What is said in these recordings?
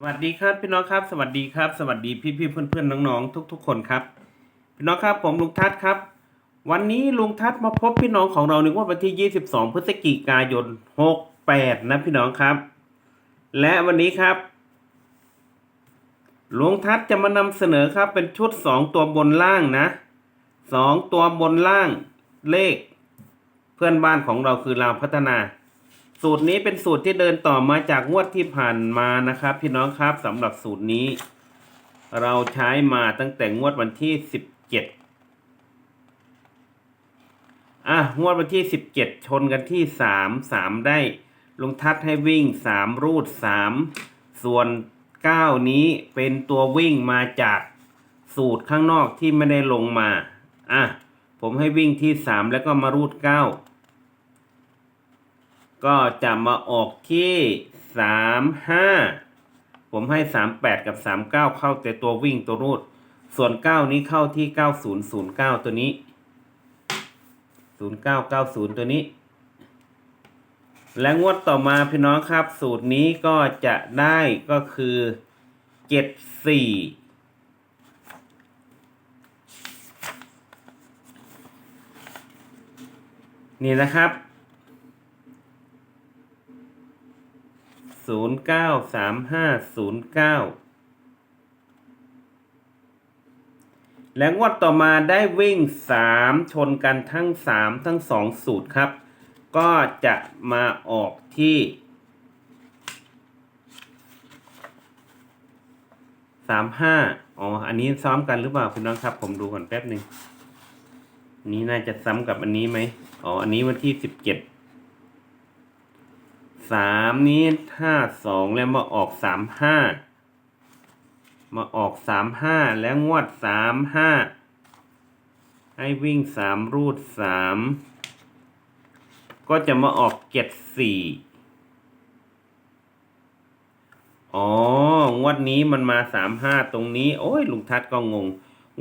สวัสดีครับพี่น้องครับสวัสดีครับ สวัสดีพี่พี่เพื่อนเพื่อนน้องๆทุก ๆ คนครับ พี่น้องครับผมลุงทัศน์ครับ วันนี้ลุงทัศน์มาพบพี่น้องของเราในวันที่ 22 พฤศจิกายน 68 นะพี่น้องครับ และวันนี้ครับลุงทัศน์จะมานำเสนอครับเป็นชุด 2 ตัวบนล่างนะ 2 ตัวบนล่างเลข เพื่อนบ้านของเราคือเราวพัฒนา สูตรนี้เป็นสูตรที่เดินต่อมาจากงวดที่ผ่านมานะครับ พี่น้องครับสำหรับสูตรนี้ เราใช้มาตั้งแต่งวดวันที่สิบเจ็ดอะงวดวันที่สิบเจ็ดชนกันที่สามสามได้ลงทัดให้วิ่งสามรูดสามส่วนเก้านี้เป็นตัววิ่งมาจากสูตรข้างนอกที่ไม่ได้ลงมา อะ ผมให้วิ่งที่สามแล้วก็มารูดเก้า ก็จะมาออกที่สามห้าผมให้สามแปดกับสามเก้าเข้าแต่ตัววิ่งตัวรูด ส่วนเก้านี้เข้าที่เก้าศูนย์ศูนย์เก้าตัวนี้ศูนย์เก้าเก้าศูนย์ตัวนี้ และงวดต่อมาพี่น้องครับ สูตรนี้ก็จะได้ก็คือเจ็ดสี่นี่นะครับ ศูนย์เก้าสามห้าศูนย์เก้าและงวดต่อมาได้วิ่งสามชนกันทั้งสามทั้งสองสูตรครับ ก็จะมาออกที่สามห้าอ๋อ อันนี้ซ้อมกันหรือเปล่าพี่น้องครับ ผมดูก่อนแป๊บหนึ่งนนี้น่าจะซ้ำกับอันนี้ไหมอ๋อ อันนี้วันที่สิบเจ็ด สามนี้ห้าสองแล้วมาออกสามห้ามาออกสามห้าแล้วงวดสามห้าให้วิ่งสามรูดสามก็จะมาออกเจ็ดสี่อ๋อ งวดนี้มันมาสามห้าตรงนี้ โอ้ยลุงทัศน์ก็งง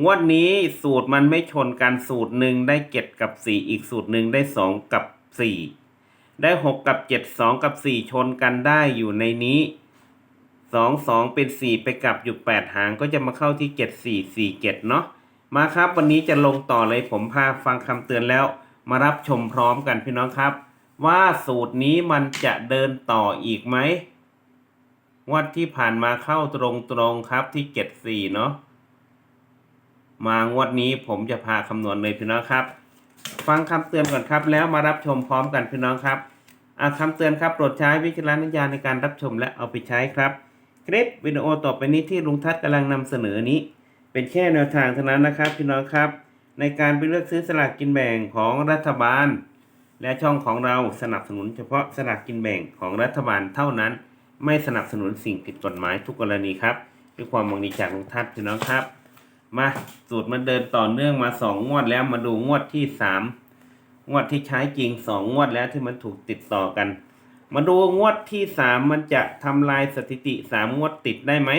งวดนี้สูตรมันไม่ชนกันสูตรหนึ่งได้เจ็ดกับสี่อีกสูตรหนึ่งได้สองกับสี่ ได้หกกับเจ็ดสองกับสี่ชนกันได้อยู่ในนี้สองสองเป็นสี่ไปกลับอยู่แปดหางก็จะมาเข้าที่เจ็ดสี่สี่เจ็ดเนาะมาครับวันนี้จะลงต่อเลยผมพาฟังคำเตือนแล้ว มารับชมพร้อมกันพี่น้องครับ ว่าสูตรนี้มันจะเดินต่ออีกไหมวัดที่ผ่านมาเข้าตรงตรงๆครับที่เจ็ดสี่เนาะมางวดนี้ผมจะพาคำนวณเลยพี่น้องครับ ฟังคำเตือนก่อนครับ แล้วมารับชมพร้อมกันพี่น้องครับอาคำเตือนครับโปรดใช้วิจารณญาณในการรับชมและเอาไปใช้ครับ คลิปวิดีโอต่อไปนี้ที่ลุงทัศน์กำลังนำเสนอนี้ เป็นแค่แนวทางเท่านั้นนะครับพี่น้องครับ ในการไปเลือกซื้อสลากกินแบ่งของรัฐบาล และช่องของเราสนับสนุนเฉพาะสลากกินแบ่งของรัฐบาลเท่านั้น ไม่สนับสนุนสิ่งผิดกฎหมายทุกกรณีครับด้วยความหวังดีจากลุงทัศน์พี่น้องครับ มาสูตรมันเดินต่อเนื่องมาสองงวดแล้วมาดูงวดที่สามงวดที่ใช้จริงสองงวดแล้วที่มันถูกติดต่อกัน มาดูงวดที่สามมันจะทำลายสถิติสามงวดติดได้ไหม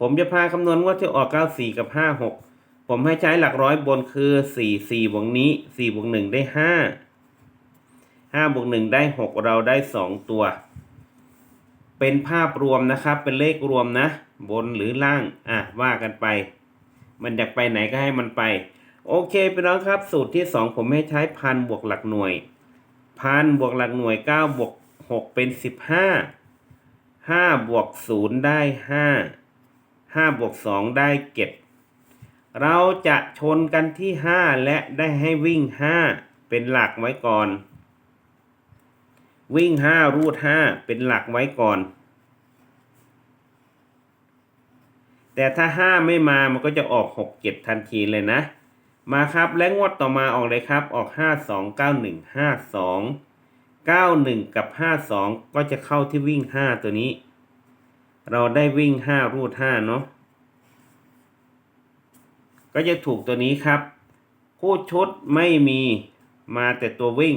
ผมจะพาคำนวณงวดที่ออกเก้าสี่กับห้าหกผมให้ใช้หลักร้อยบนคือสี่สี่บวกนี้สี่บวกหนึ่งได้ห้าห้าบวกหนึ่งได้หกเราได้สองตัว เป็นภาพรวมนะครับ เป็นเลขรวมนะ บนหรือล่าง อะ ว่ากันไป มันอยากไปไหนก็ให้มันไป โอเคพี่น้องครับ สูตรที่สองผมให้ใช้พันบวกหลักหน่วยพันบวกหลักหน่วยเก้าบวกหกเป็นสิบห้าห้าบวกศูนย์ได้ห้าห้าบวกสองได้เจ็ดเราจะชนกันที่ห้าและได้ให้วิ่งห้าเป็นหลักไว้ก่อน วิ่งห้ารูดห้าเป็นหลักไว้ก่อน แต่ถ้าห้าไม่มามันก็จะออกหกเจ็ดทันทีเลยนะ มาครับและงวดต่อมาออกเลยครับ ออกห้าสองเก้าหนึ่งห้าสองเก้าหนึ่งกับห้าสองก็จะเข้าที่วิ่งห้าตัวนี้ เราได้วิ่งห้ารูดห้าเนาะก็จะถูกตัวนี้ครับ คู่ชุดไม่มีมาแต่ตัววิ่ง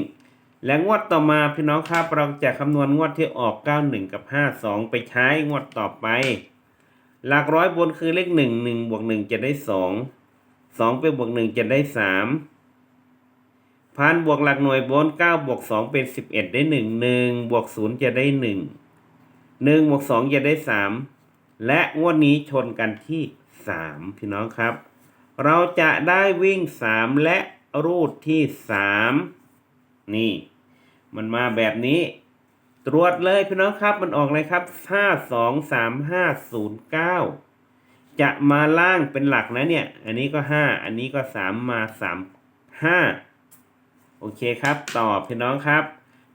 และงวดต่อมาพี่น้องครับเราจะคำนวณงวดที่ออก 91 กับ 52 ไปใช้งวดต่อไป หลักร้อยบนคือเลขหนึ่งหนึ่งบวกหนึ่งจะได้สองสองไปบวกหนึ่งจะได้สามพันบวกหลักหน่วยบนเก้าบวกสองเป็นสิบเอ็ดได้หนึ่งหนึ่งบวกศูนย์จะได้หนึ่งหนึ่งบวกสองจะได้สามและงวดนี้ชนกันที่สามพี่น้องครับ เราจะได้วิ่งสามและรูดที่สามนี่ มันมาแบบนี้ ตรวจเลยพี่น้องครับมันออกเลยครับห้าสองสามห้าศูนย์เก้าจะมาล่างเป็นหลักนะเนี่ย อันนี้ก็ห้าอันนี้ก็สามมาสามห้าโอเคครับต่อพี่น้องครับ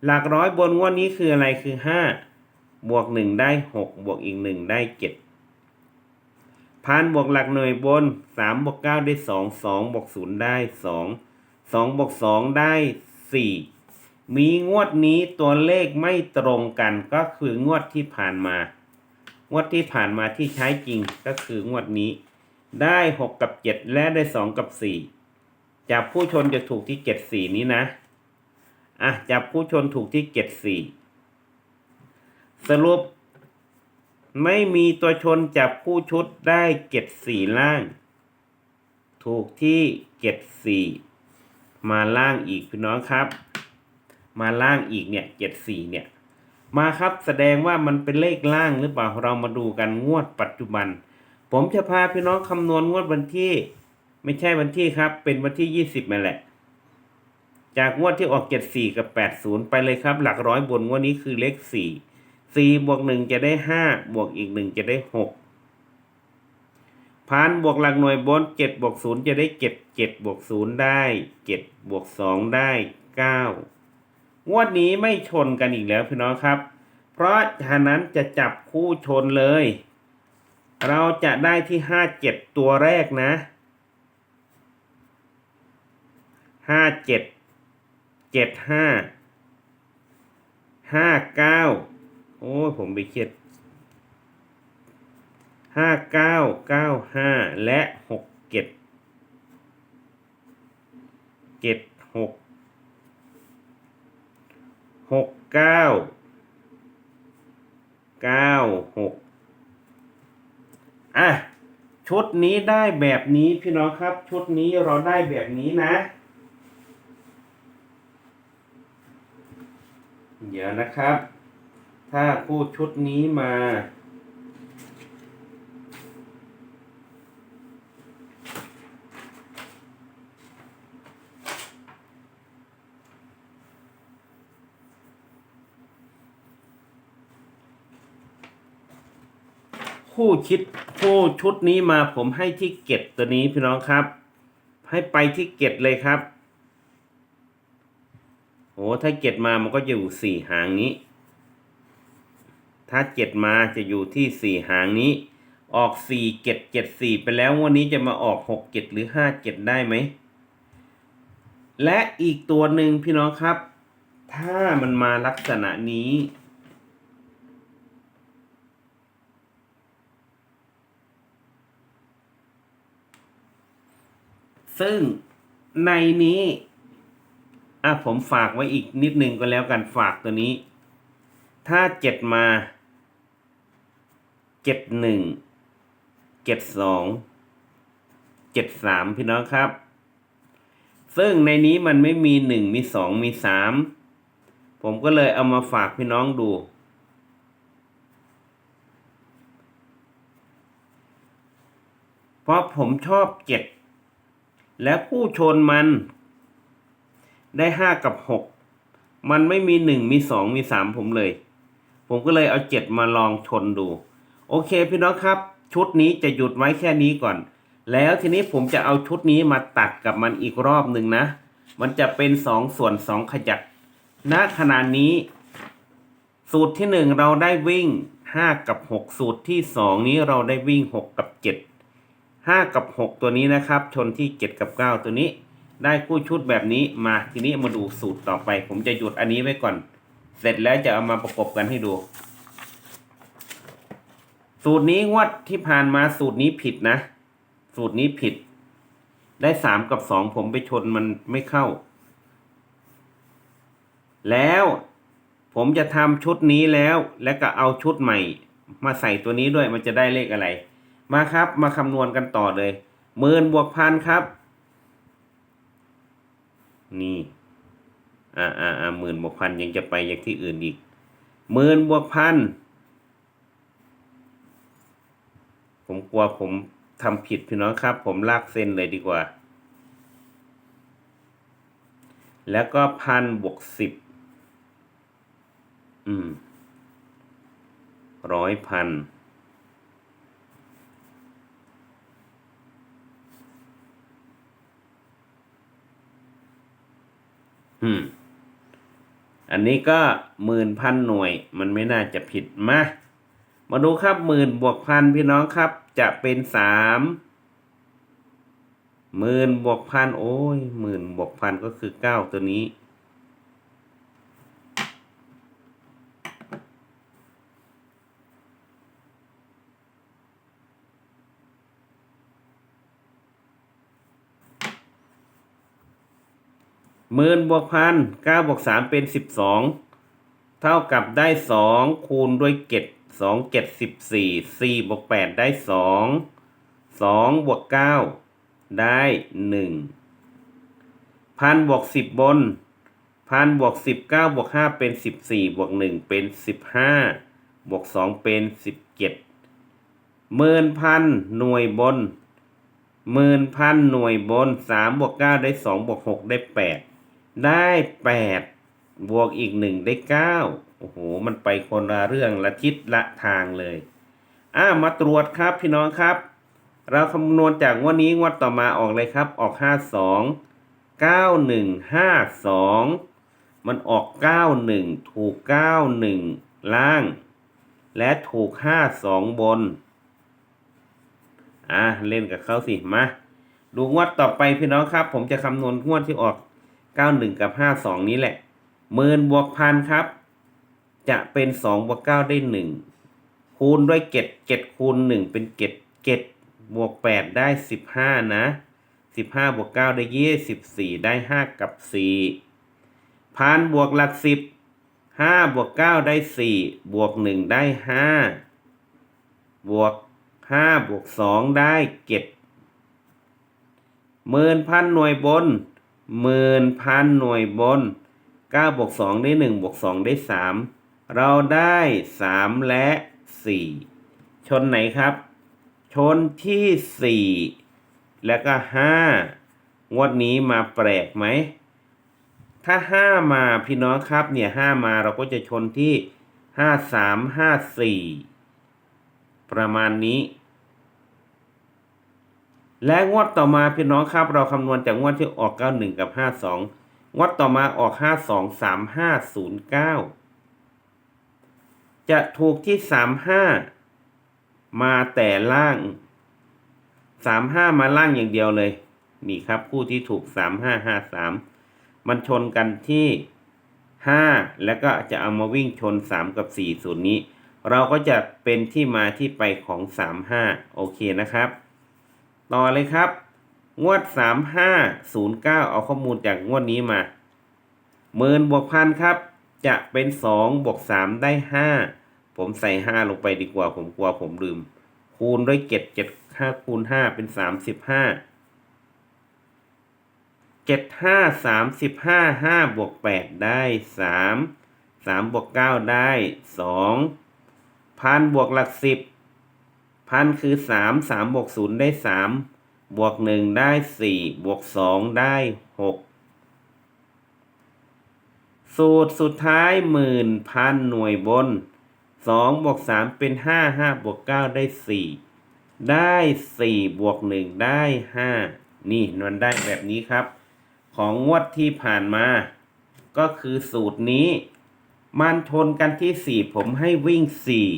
หลักร้อยบนงวดนี้คืออะไรคือห้าบวกหนึ่งได้หกบวกอีกหนึ่งได้เจ็ดพันบวกหลักหน่วยบนสามบวกเก้าได้สองสองบวกศูนย์ได้สองสองบวกสองได้สี่ มีงวดนี้ตัวเลขไม่ตรงกันก็คืองวดที่ผ่านมา งวดที่ผ่านมาที่ใช้จริงก็คืองวดนี้ ได้หกกับเจ็ดและได้สองกับสี่จากผู้ชนจะถูกที่เจ็ดสี่นี้นะ อะ จับผู้ชนถูกที่เจ็ดสี่สรุป ไม่มีตัวชนจับผู้ชุดได้เจ็ดสี่ล่าง ถูกที่เจ็ดสี่มาล่างอีกพี่น้องครับ มาล่างอีกเนี่ยเจ็ดสี่เนี่ย มาครับแสดงว่ามันเป็นเลขล่างหรือเปล่าเรามาดูกันงวดปัจจุบัน ผมจะพาพี่น้องคำนวณงวดวันที่ ไม่ใช่วันที่ครับ เป็นวันที่ยี่สิบนั่นแหละ จากงวดที่ออกเจ็ดสี่กับแปดศูนย์ไปเลยครับ หลักร้อยบนงวดนี้คือเลขสี่สี่บวกหนึ่งจะได้ห้าบวกอีกหนึ่งจะได้หกพันบวกหลักหน่วยบนเจ็ดบวกศูนย์จะได้เจ็ดเจ็ดบวกศูนย์ได้เจ็ดบวกสองได้เก้า งวดนี้ไม่ชนกันอีกแล้วพี่น้องครับ เพราะฉะนั้นจะจับคู่ชนเลย เราจะได้ที่ห้าเจ็ดตัวแรกนะห้าเจ็ดเจ็ดห้าห้าเก้าโอ้ยผมไปเขียนห้าเก้าเก้าห้าและหกเจ็ดเจ็ดหก หกเก้าเก้าหกอะชุดนี้ได้แบบนี้พี่น้องครับ ชุดนี้เราได้แบบนี้นะ เดี๋ยวนะครับ ถ้าคู่ชุดนี้มา คู่ชิดคู่ชุดนี้มาผมให้ที่เก็บตัวนี้พี่น้องครับ ให้ไปที่เก็บเลยครับโอ้ถ้าเจ็ดมามันก็จะอยู่สี่หางนี้ ถ้าเจ็ดมาจะอยู่ที่สี่หางนี้ ออกสี่เจ็ดเจ็ดสี่ไปแล้ววันนี้จะมาออกหกเจ็ดหรือห้าเจ็ดได้ไหมและอีกตัวหนึ่งพี่น้องครับ ถ้ามันมาลักษณะนี้ ซึ่งในนี้อะผมฝากไว้อีกนิดนึงก็แล้วกันฝากตัวนี้ ถ้าเจ็ดมาเจ็ดหนึ่งเจ็ดสองเจ็ดสามพี่น้องครับ ซึ่งในนี้มันไม่มีหนึ่งมีสองมีสามผมก็เลยเอามาฝากพี่น้องดู เพราะผมชอบเจ็ด และผู้ชนมันได้ห้ากับหกมันไม่มีหนึ่งมีสองมีสามผมเลย ผมก็เลยเอาเจ็ดมาลองชนดู โอเคพี่น้องครับ ชุดนี้จะหยุดไว้แค่นี้ก่อน แล้วทีนี้ผมจะเอาชุดนี้มาตัดกับมันอีกรอบหนึ่งนะ มันจะเป็นสองส่วนสองขยักณขณะนี้ สูตรที่หนึ่งเราได้วิ่งห้ากับหกสูตรที่สองนี้เราได้วิ่งหกกับเจ็ด ห้ากับหกตัวนี้นะครับ ชนที่เจ็ดกับเก้าตัวนี้ ได้คู่ชุดแบบนี้มาทีนี้มาดูสูตรต่อไป ผมจะหยุดอันนี้ไว้ก่อน เสร็จแล้วจะเอามาประกบกันให้ดู สูตรนี้งวดที่ผ่านมาสูตรนี้ผิดนะ สูตรนี้ผิด ได้สามกับสองผมไปชนมันไม่เข้า แล้วผมจะทำชุดนี้แล้ว แล้วก็เอาชุดใหม่ มาใส่ตัวนี้ด้วยมันจะได้เลขอะไร มาครับ มาคำนวณกันต่อเลยหมื่นบวกพันครับ นี่ อ่าอ่าอ่าหมื่นบวกพันยังจะไปอย่างที่อื่นอีกหมื่นบวกพันผมกลัวผมทำผิดพี่น้องครับ ผมลากเส้นเลยดีกว่า แล้วก็พันบวกสิบอืมร้อยพัน อืม อันนี้ก็หมื่นพันหน่วย มันไม่น่าจะผิดมามาดูครับหมื่นบวกพันพี่น้องครับ จะเป็นสามหมื่นบวกพันโอ้ยหมื่นบวกพันก็คือเก้าตัวนี้ หมื่นบวกพันเก้าบวกสามเป็นสิบสองเท่ากับได้สองคูณด้วยเกตสองเจ็ดสิบสี่สี่บวกแปดได้สองสองบวกเก้าได้หนึ่งพันบวกสิบบนพันบวกสิบเก้าบวกห้าเป็นสิบสี่บวกหนึ่งเป็นสิบห้าบวกสองเป็นสิบเจ็ดหมื่นพันหน่วยบนหมื่นพันหน่วยบนสามบวกเก้าได้สองบวกหกได้แปด ได้แปดบวกอีกหนึ่งได้เก้าโอ้โห มันไปคนละเรื่องละทิศละทางเลยอ่ามาตรวจครับพี่น้องครับ เราคำนวณจากวดนี้งวดต่อมาออกเลยครับ ออกห้าสองเก้าหนึ่งห้าสองมันออกเก้าหนึ่งถูกเก้าหนึ่งล่าง และถูกห้าสองบน อะเล่นกับเขาสิมาดูงวดต่อไปพี่น้องครับ ผมจะคำนวณงวดที่ออก 91 กับ 52 นี้แหละหมื่นบวกพันครับ จะเป็น2บวก9ได้ 1 คูณด้วยเกตเกตคูณ 1 เป็นเกตเกตบวก 8 ได้ 15 นะ 15 บวก 9 ได้ 24 ได้ 5 กับ 4พันบวกหลัก 10 5 บวก 9 ได้ 4 บวก 1 ได้ 5 บวก 5 บวก 2 ได้เกตหมื่นพันหน่วยบน หมื่นพันหน่วยบนเก้าบวกสองได้หนึ่งบวกสองได้สามเราได้สามและสี่ชนไหนครับ ชนที่สี่แล้วก็ห้างวดนี้มาแปลกไหม ถ้าห้ามาพี่น้องครับเนี่ยห้ามาเราก็จะชนที่ห้าสามห้าสี่ประมาณนี้ และงวดต่อมาพี่น้องครับเราคำนวณจากงวดที่ออก 91 กับ 52 งวดต่อมาออก 52 3509 จะถูกที่ 35 มาแต่ล่าง 35 มาล่างอย่างเดียวเลย นี่ครับคู่ที่ถูก 3553 มันชนกันที่ 5 แล้วก็จะเอามาวิ่งชน 3 กับ4ส่วนนี้ เราก็จะเป็นที่มาที่ไปของ 35 โอเคนะครับ ต่อเลยครับ งวดสามห้าศูนย์เก้าเอาข้อมูลจากงวดนี้มาหมื่นบวกพันครับ จะเป็นสองบวกสามได้ห้าผมใส่ห้าลงไปดีกว่า ผมกลัวผมลืม คูณด้วยเจ็ดเจ็ดห้าคูณห้าเป็นสามสิบห้าเจ็ดห้าสามสิบห้าห้าบวกแปดได้สามสามบวกเก้าได้สองพันบวกหลักสิบ พันคือสามสามบวกศูนย์ได้สามบวกหนึ่งได้สี่บวกสองได้หกสูตรสุดท้ายหมื่นพันหน่วยบนสองบวกสามเป็นห้าห้าบวกเก้าได้สี่ได้สี่บวกหนึ่งได้ห้านี่มันได้แบบนี้ครับ ของงวดที่ผ่านมา ก็คือสูตรนี้ มันชนกันที่สี่ผมให้วิ่งสี่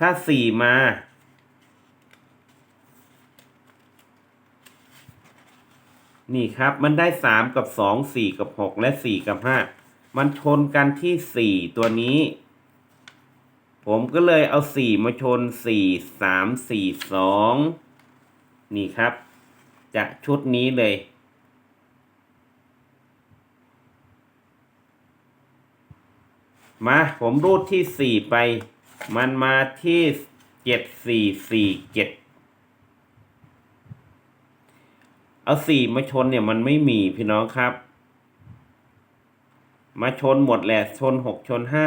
ถ้าสี่มา นี่ครับมันได้สามกับสองสี่กับหกและสี่กับห้ามันชนกันที่สี่ตัวนี้ ผมก็เลยเอาสี่มาชนสี่สามสี่สองนี่ครับ จะชุดนี้เลย มาผมรูดที่สี่ไป มันมาที่เจ็ดสี่สี่เจ็ด เอาสี่มาชนเนี่ยมันไม่มีพี่น้องครับ มาชนหมดแหละชนหกชนห้า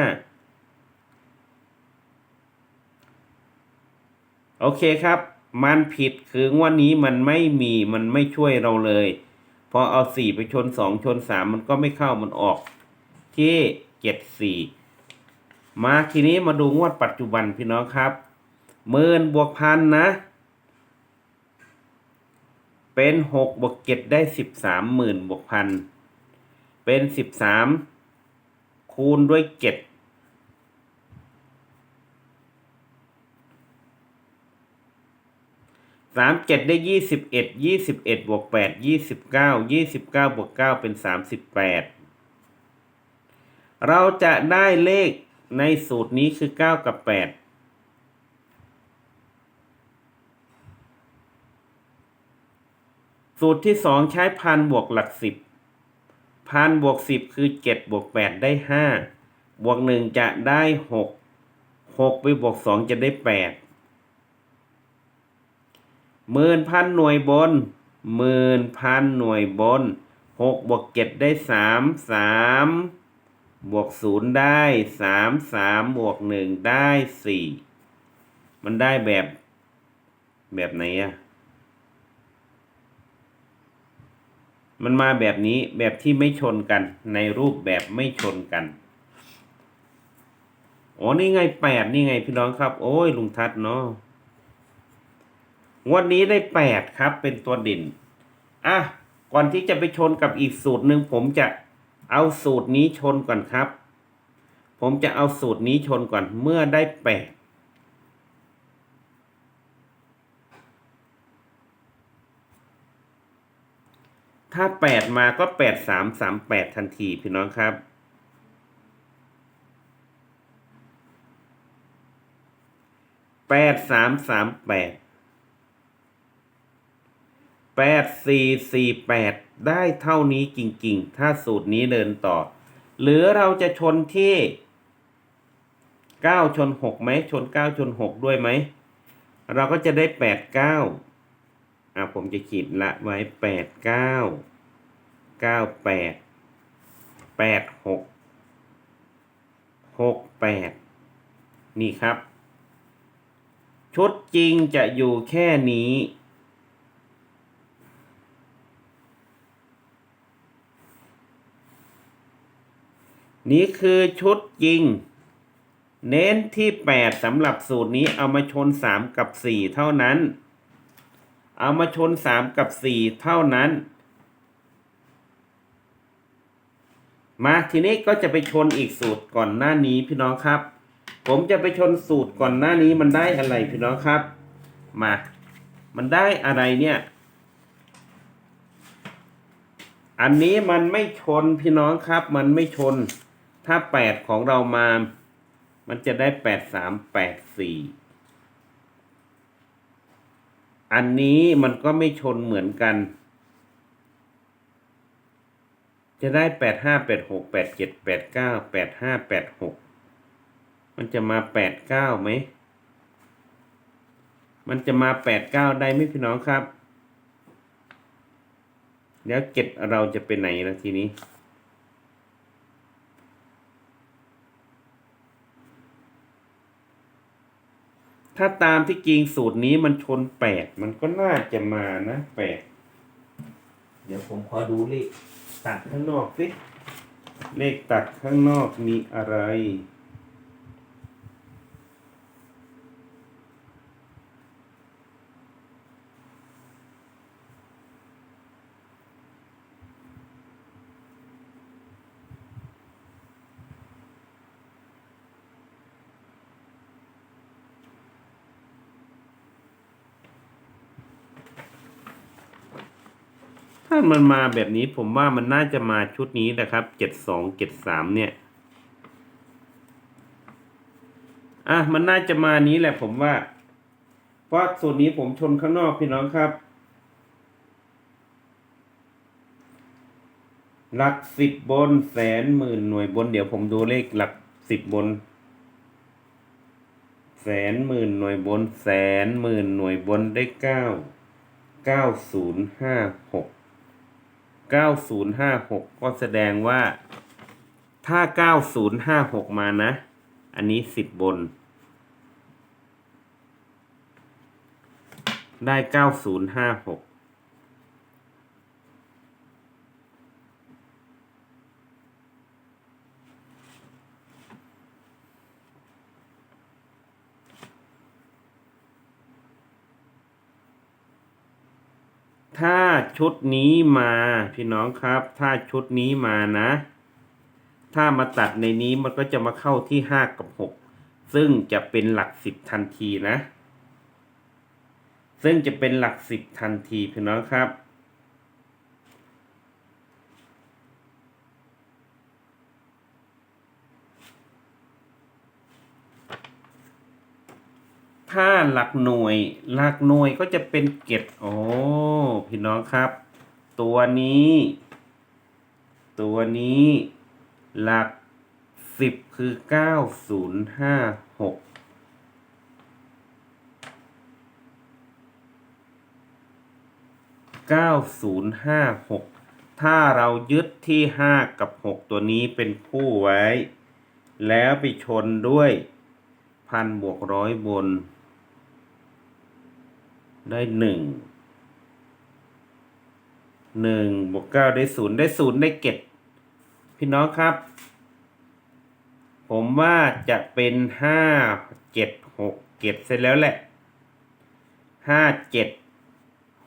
โอเคครับ มันผิดคืองวดนี้มันไม่มีมันไม่ช่วยเราเลย พอเอาสี่ไปชนสองชนสามมันก็ไม่เข้ามันออก ที่เจ็ดสี่มาทีนี้มาดูงวดปัจจุบันพี่น้องครับหมื่นบวกพันนะ เป็นหกบวกเจ็ดได้สิบสามหมื่นบวกพันเป็นสิบสามคูณด้วยเจ็ดสามเจ็ดได้ยี่สิบเอ็ดยี่สิบเอ็ดบวกแปดยี่สิบเก้ายี่สิบเก้าบวกเก้าเป็นสามสิบแปดเราจะได้เลขในสูตรนี้คือเก้ากับแปด สูตรที่สองใช้พันบวกหลักสิบพันบวกสิบคือเจ็ดบวกแปดได้ห้าบวกหนึ่งจะได้หกหกไปบวกสองจะได้แปดหมื่นพันหน่วยบนหมื่นพันหน่วยบนหกบวกเจ็ดได้สามสามบวกศูนย์ได้สามสามบวกหนึ่งได้สี่มันได้แบบแบบไหนอะ มันมาแบบนี้แบบที่ไม่ชนกันในรูปแบบไม่ชนกันอ๋อนี่ไงแปดนี่ไงพี่น้องครับ โอ้ยลุงทัดเนาะงวดนี้ได้แปดครับ เป็นตัวเด่นอะก่อนที่จะไปชนกับอีกสูตรหนึ่งผมจะเอาสูตรนี้ชนก่อนครับ ผมจะเอาสูตรนี้ชนก่อนเมื่อได้แปด ถ้าแปดมาก็แปดสามสามแปดทันทีพี่น้องครับ แปดสามสามแปด แปดสี่สี่แปดได้เท่านี้จริง ๆ ถ้าสูตรนี้เดินต่อ หรือเราจะชนที่เก้าชนหกไหมชนเก้าชนหกด้วยไหม เราก็จะได้แปดเก้า อะผมจะขีดละไว้แปดเก้าเก้าแปดแปดหกหกแปดนี่ครับ ชุดจริงจะอยู่แค่นี้ นี่คือชุดจริง เน้นที่แปดสำหรับสูตรนี้เอามาชนสามกับสี่เท่านั้น เอามาชนสามกับสี่เท่านั้น มาทีนี้ก็จะไปชนอีกสูตรก่อนหน้านี้พี่น้องครับ ผมจะไปชนสูตรก่อนหน้านี้มันได้อะไรพี่น้องครับ มา มันได้อะไรเนี่ย อันนี้มันไม่ชนพี่น้องครับ มันไม่ชน ถ้าแปดของเรามา มันจะได้แปดสามแปดสี่ อันนี้มันก็ไม่ชนเหมือนกัน จะได้แปดห้าแปดหกแปดเจ็ดแปดเก้าแปดห้าแปดหกมันจะมาแปดเก้าไหม มันจะมาแปดเก้าได้ไหมพี่น้องครับ แล้วเจ็ดเราจะไปไหนละทีนี้ ถ้าตามที่จริงสูตรนี้มันชนแปดมันก็น่าจะมานะแปดเดี๋ยวผมขอดูเลขตัดข้างนอกสิเลขตัดข้างนอกมีอะไรามันมาแบบนี้ผมว่ามันน่าจะมาชุดนี้แหละครับเจ็ดสองเจ็ดสามเนี่ย อะมันน่าจะมานี้แหละผมว่า เพราะส่วนนี้ผมชนข้างนอกพี่น้องครับ หลักสิบบนแสนหมื่นหน่วยบน เดี๋ยวผมดูเลขหลักสิบบน แสนหมื่นหน่วยบน แสนหมื่นหน่วยบนได้เก้าเก้าศูนย์ห้าหก 9056 ก็แสดงว่าถ้า 9056 มานะ อันนี้ 10 บน ได้ 9056 ชุดนี้มาพี่น้องครับ ถ้าชุดนี้มานะ ถ้ามาตัดในนี้มันก็จะมาเข้าที่ห้ากับหกซึ่งจะเป็นหลักสิบทันทีนะ ซึ่งจะเป็นหลักสิบทันทีพี่น้องครับ ถ้าหลักหน่วย หลักหน่วยก็จะเป็นเกตโอ้พี่น้องครับ ตัวนี้ ตัวนี้ หลักสิบคือเก้าศูนย์ห้าหกเก้าศูนย์ห้าหกถ้าเรายึดที่ห้ากับหกตัวนี้เป็นคู่ไว้ แล้วไปชนด้วยพันบวกร้อยบน ได้หนึ่งหนึ่งบวกเก้าได้ศูนย์ได้ศูนย์ได้เก็ดพี่น้องครับ ผมว่าจะเป็นห้าเจ็ดหกเก็ดเสร็จแล้วแหละห้าเจ็ด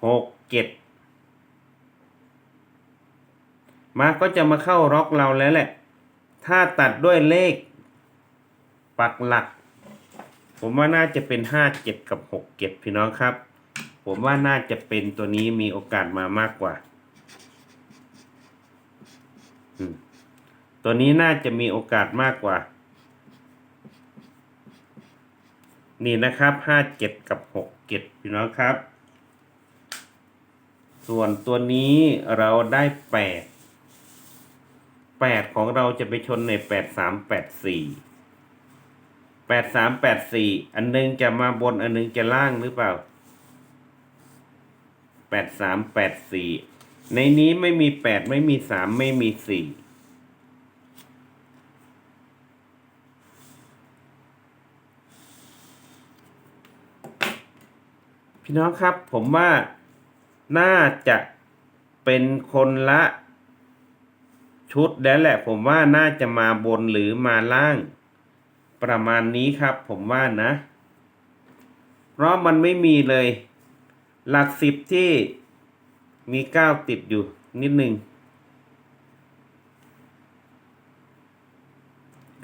หกเจ็ดมาก็จะมาเข้าล็อกเราแล้วแหละ ถ้าตัดด้วยเลข ปักหลัก ผมว่าน่าจะเป็นห้าเจ็ดกับหกเจ็ดพี่น้องครับ ผมว่าน่าจะเป็นตัวนี้มีโอกาสมามากกว่า ตัวนี้น่าจะมีโอกาสมากกว่า นี่นะครับห้าเจ็ดกับหกเจ็ดพี่น้องครับ ส่วนตัวนี้เราได้แปดแปดของเราจะไปชนในแปดสามแปดสี่แปดสามแปดสี่อันหนึงจะมาบนอันหนึงจะล่างหรือเปล่า แปดสามแปดสี่ในนี้ไม่มีแปดไม่มีสามไม่มีสี่พี่น้องครับผมว่าน่าจะเป็นคนละชุดแล้วแหละ ผมว่าน่าจะมาบนหรือมาล่าง ประมาณนี้ครับ ผมว่านะ เพราะมันไม่มีเลย หลักสิบที่มีเก้าติดอยู่นิดหนึ่ง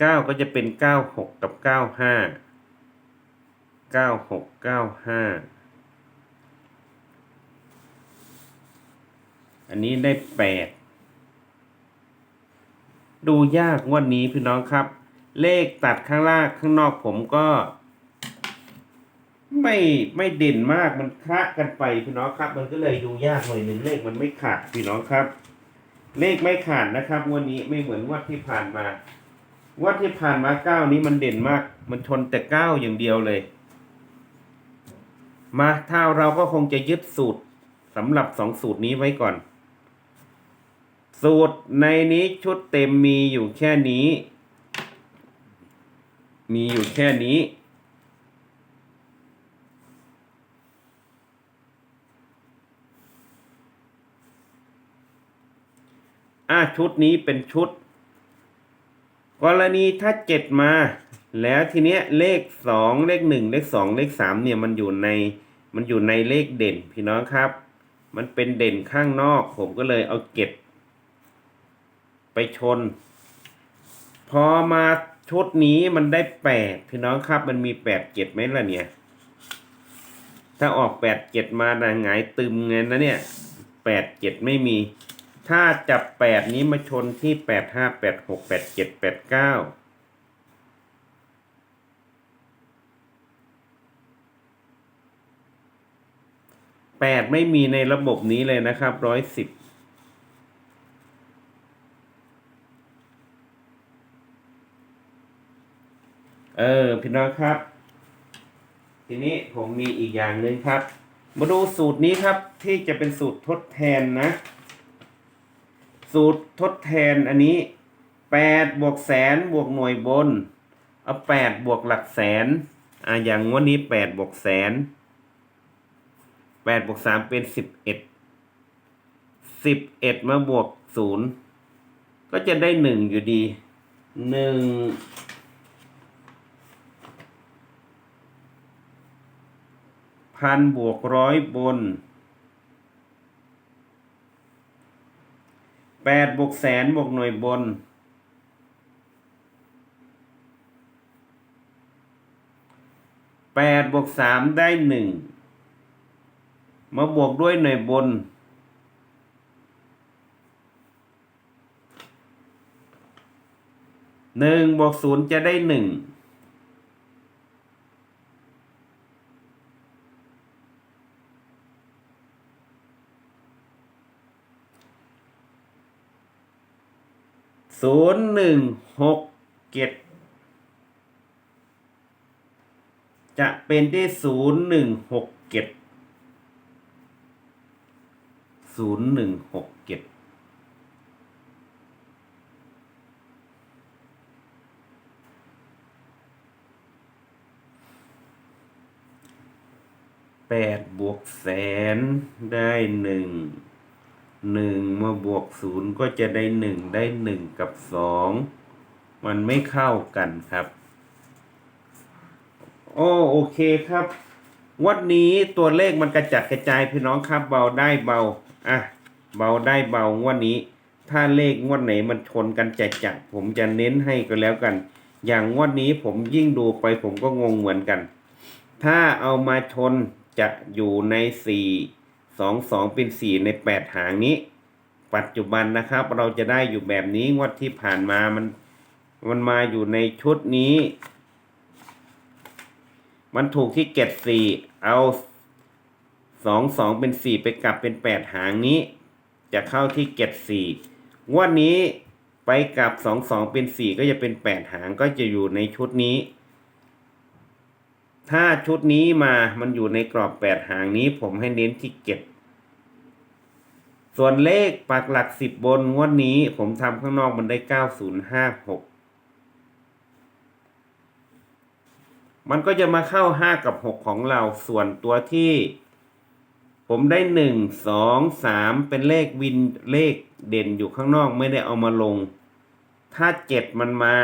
เก้าก็จะเป็นเก้าหกกับเก้าห้าเก้าหกเก้าห้าอันนี้ได้แปดดูยากงวันนี้พี่น้องครับ เลขตัดข้างล่างข้างนอกผมก็ ไม่ไม่เด่นมากมันคละกันไปพี่น้องครับ มันก็เลยดูยากหน่อยหนึ่งเลขมันไม่ขาดพี่น้องครับ เลขไม่ขาดนะครับวันนี้ไม่เหมือนวัดที่ผ่านมาวัดที่ผ่านมาเก้านี้มันเด่นมาก มันชนแต่เก้าอย่างเดียวเลย มาถ้าเราก็คงจะยึดสูตรสำหรับสองสูตรนี้ไว้ก่อน สูตรในนี้ชุดเต็มมีอยู่แค่นี้ มีอยู่แค่นี้ อะชุดนี้เป็นชุด กรณีถ้าเจ็ดมา แล้วทีเนี้ยเลขสองเลขหนึ่งเลขสองเลขสามเนี่ยมันอยู่ในมันอยู่ในเลขเด่นพี่น้องครับ มันเป็นเด่นข้างนอก ผมก็เลยเอาเก็บ ไปชน พอมาชุดนี้มันได้แปดพี่น้องครับ มันมีแปดเจ็ดไหมล่ะเนี่ย ถ้าออกแปดเจ็ดมานะหงายตึมเงินนะเนี่ยแปดเจ็ดไม่มี ถ้าจับแปดนี้มาชนที่แปดห้าแปดหกแปดเจ็ดแปดเก้าแปดไม่มีในระบบนี้เลยนะครับร้อยสิบเออพี่น้องครับ ทีนี้ผมมีอีกอย่างหนึ่งครับ มาดูสูตรนี้ครับที่จะเป็นสูตรทดแทนนะ สูตรทดแทนอันนี้แปดบวกแสนบวกหน่วยบน เอาแปดบวกหลักแสนอ่าอย่างงวันนี้แปดบวกแสนแปดบวกสามเป็นสิบเอ็ดสิบเอ็ดมาบวกศูนย์ก็จะได้หนึ่งอยู่ดีหนึ่งพันบวกร้อยบน แปดบวกแสนบวกหน่วยบน แปดบวกสามได้หนึ่ง มาบวกด้วยหน่วยบน หนึ่งบวกศูนย์จะได้หนึ่ง ศูนย์หนึ่งหกเจ็ดจะเป็นที่ศูนย์หนึ่งหกเจ็ดศูนย์หนึ่งหกเจ็ดแปดบวกแสนได้หนึ่ง หนึ่งมาบวกศูนย์ก็จะได้หนึ่งได้หนึ่งกับสองมันไม่เข้ากันครับโอ้โอเคครับ วันนี้ตัวเลขมันกระจัดกระจายพี่น้องครับ เบาได้เบาอะเบาได้เบางวันนี้ ถ้าเลขงวดไหนมันชนกันจัดจัดผมจะเน้นให้ก็แล้วกัน อย่างงวดนี้ผมยิ่งดูไปผมก็งงเหมือนกัน ถ้าเอามาชนจะอยู่ในสี่ สองสองเป็นสี่ในแปดหางนี้ ปัจจุบันนะครับ เราจะได้อยู่แบบนี้งวดที่ผ่านมามัน มันมาอยู่ในชุดนี้ มันถูกที่เกตสี่เอาสองสองเป็นสี่ไปกลับเป็นแปดหางนี้ จะเข้าที่เกตสี่งวดนี้ไปกลับสองสองเป็นสี่ก็จะเป็นแปดหางก็จะอยู่ในชุดนี้ ถ้าชุดนี้มามันอยู่ในกรอบแปดหางนี้ผมให้เน้นที่เก็ดส่วนเลขปักหลักสิบบนงวดนี้ผมทำข้างนอกมันได้เก้าศูนย์ห้าหกมันก็จะมาเข้าห้ากับหกของเราส่วนตัวที่ ผมได้หนึ่งสองสามเป็นเลขวินเลขเด่นอยู่ข้างนอกไม่ได้เอามาลง ถ้าเจ็ดมันมา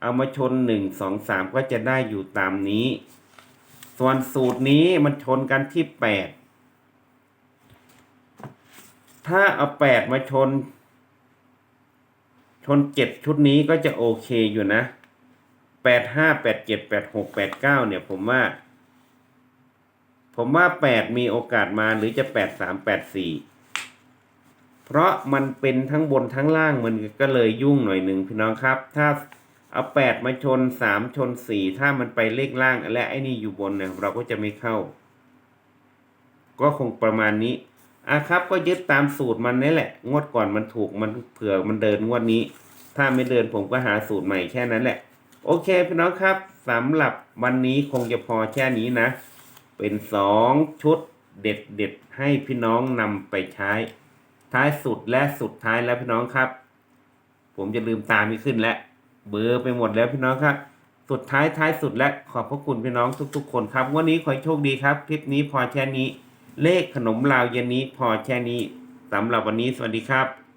เอามาชนหนึ่งสองสามก็จะได้อยู่ตามนี้ ส่วนสูตรนี้มันชนกันที่แปดถ้าเอาแปดมาชน ชนเจ็ดชุดนี้ก็จะโอเคอยู่นะแปดห้าแปดเจ็ดแปดหกแปดเก้าเนี่ยผมว่า ผมว่าแปดมีโอกาสมาหรือจะแปดสามแปดสี่เพราะมันเป็นทั้งบนทั้งล่างมันก็เลยยุ่งหน่อยหนึ่งพี่น้องครับ ถ้า เอาแปดมาชนสามชนสี่ถ้ามันไปเลขล่างและไอ้นี่อยู่บนเนี่ยเราก็จะไม่เข้า ก็คงประมาณนี้อะครับก็ยึดตามสูตรมันนี่แหละ งวดก่อนมันถูกมันเผื่อมันเดินงวดนี้ ถ้าไม่เดินผมก็หาสูตรใหม่แค่นั้นแหละ โอเคพี่น้องครับสำหรับวันนี้คงจะพอแค่นี้นะ เป็นสองชุดเด็ดเด็ดให้พี่น้องนำไปใช้ ท้ายสุดและสุดท้ายแล้วพี่น้องครับ ผมจะลืมตามไม่ขึ้นแล้ว เบอร์ไปหมดแล้วพี่น้องครับ สุดท้ายท้ายสุดและขอบพระคุณพี่น้องทุก ๆ คนครับ วันนี้ขอโชคดีครับ คลิปนี้พอแค่นี้ เลขขนมลาวเย็นนี้พอแค่นี้สำหรับวันนี้สวัสดีครับ